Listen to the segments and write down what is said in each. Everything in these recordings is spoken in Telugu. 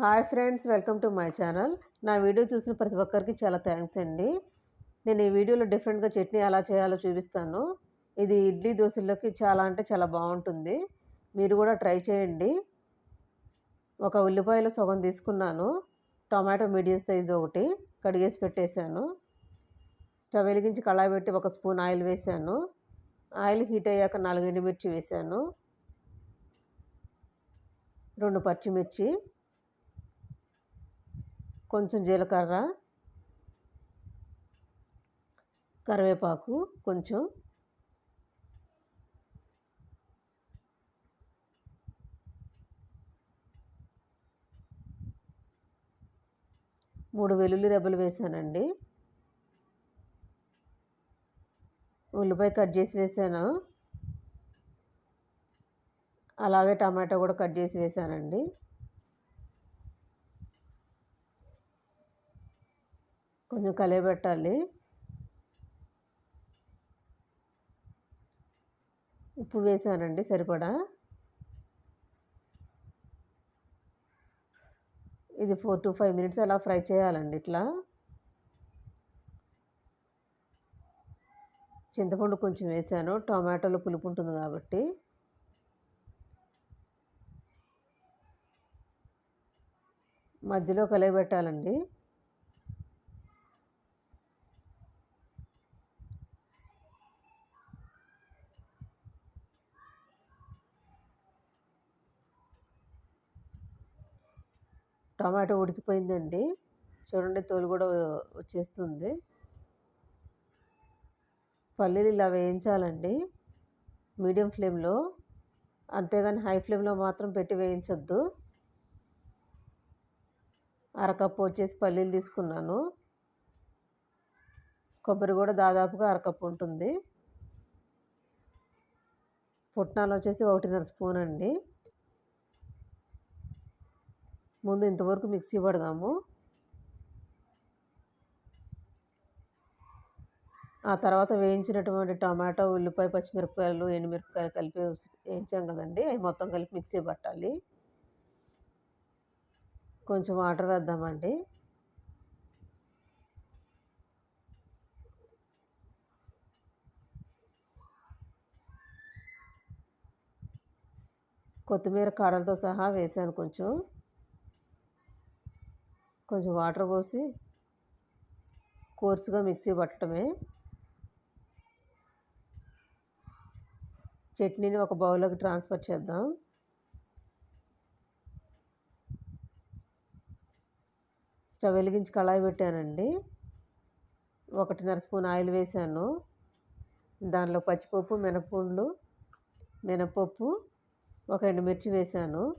Hi friends welcome to my channel. నా వీడియో చూసిన ప్రతి ఒక్కరికి చాలా థ్యాంక్స్ అండి. నేను ఈ వీడియోలో డిఫరెంట్గా చట్నీ ఎలా చేయాలో చూపిస్తాను. ఇది ఇడ్లీ దోశల్లోకి చాలా అంటే చాలా బాగుంటుంది. మీరు కూడా ట్రై చేయండి. ఒక ఉల్లిపాయలు సగం తీసుకున్నాను. టొమాటో మీడియం సైజ్ ఒకటి కడిగేసి పెట్టేశాను. స్టవ్ వెలిగించి కళాయి పెట్టి ఒక స్పూన్ ఆయిల్ వేసాను ఆయిల్ హీట్ అయ్యాక నాలుగు ఎండుమిర్చి వేసాను రెండు పచ్చిమిర్చి. కొంచెం జీలకర్ర కరివేపాకు కొంచెం మూడు వెల్లుల్లి రెబ్బలు వేసానండి. ఉల్లిపాయ కట్ చేసి వేసాను. అలాగే టమాటా కూడా కట్ చేసి వేసానండి. కొంచెం కలియబెట్టాలి. ఉప్పు వేసానండి సరిపడా. ఇది ఫోర్ టు ఫైవ్ మినిట్స్ అలా ఫ్రై చేయాలండి ఇట్లా. చింతపండు కొంచెం వేసాను. టమాటోలో పులుపు ఉంటుంది కాబట్టి. మధ్యలో కలియబెట్టాలండి. టమాటో ఉడికిపోయిందండి. చూడండి తోలు కూడా వచ్చేస్తుంది. పల్లీలు ఇలా వేయించాలండి. మీడియం ఫ్లేమ్లో. అంతేగాని హై ఫ్లేమ్లో మాత్రం పెట్టి వేయించొద్దు. అరకప్పు వచ్చేసి పల్లీలు తీసుకున్నాను. కొబ్బరి కూడా దాదాపుగా అరకప్పు ఉంటుంది. పుట్నాలు వచ్చేసి ఒకటిన్నర స్పూన్ అండి. ముందు ఇంతవరకు మిక్సీ పడదాము. ఆ తర్వాత వేయించినటువంటి టమాటో ఉల్లిపాయ పచ్చిమిరపకాయలు ఎండుమిరపకాయలు కలిపి వేయించాం కదండి. అవి మొత్తం కలిపి మిక్సీ పట్టాలి. కొంచెం వాటర్ వేద్దామండి. కొత్తిమీర కాడలతో సహా వేసాను కొంచెం. కొంచెం వాటర్ పోసి కోర్సుగా మిక్సీ పట్టడమే. చట్నీని ఒక బౌల్లోకి ట్రాన్స్ఫర్ చేద్దాం. స్టవ్ వెలిగించి కళాయి పెట్టానండి. ఒకటిన్నర స్పూన్ ఆయిల్ వేసాను. దానిలో పచ్చిపప్పు మినప్పండ్లు మినపప్పు ఒక ఎండుమిర్చి వేసాను.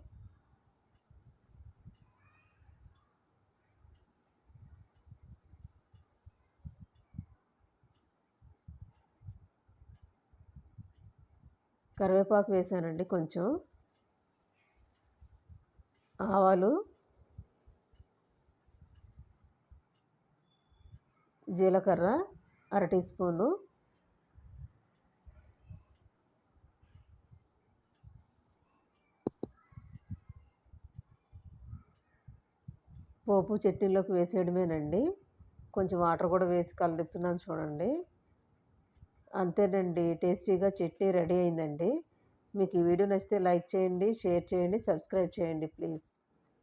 కరివేపాకు వేసానండి కొంచెం. ఆవాలు. జీలకర్ర అర టీ స్పూను. పోపు చట్నీలోకి వేసేయడమేనండి. కొంచెం వాటర్ కూడా వేసి కలుపుతున్నాను చూడండి. అంతేనండి. టేస్టీగా చట్నీ రెడీ అయిందండి. మీకు ఈ వీడియో నచ్చితే లైక్ చేయండి షేర్ చేయండి సబ్స్క్రైబ్ చేయండి ప్లీజ్.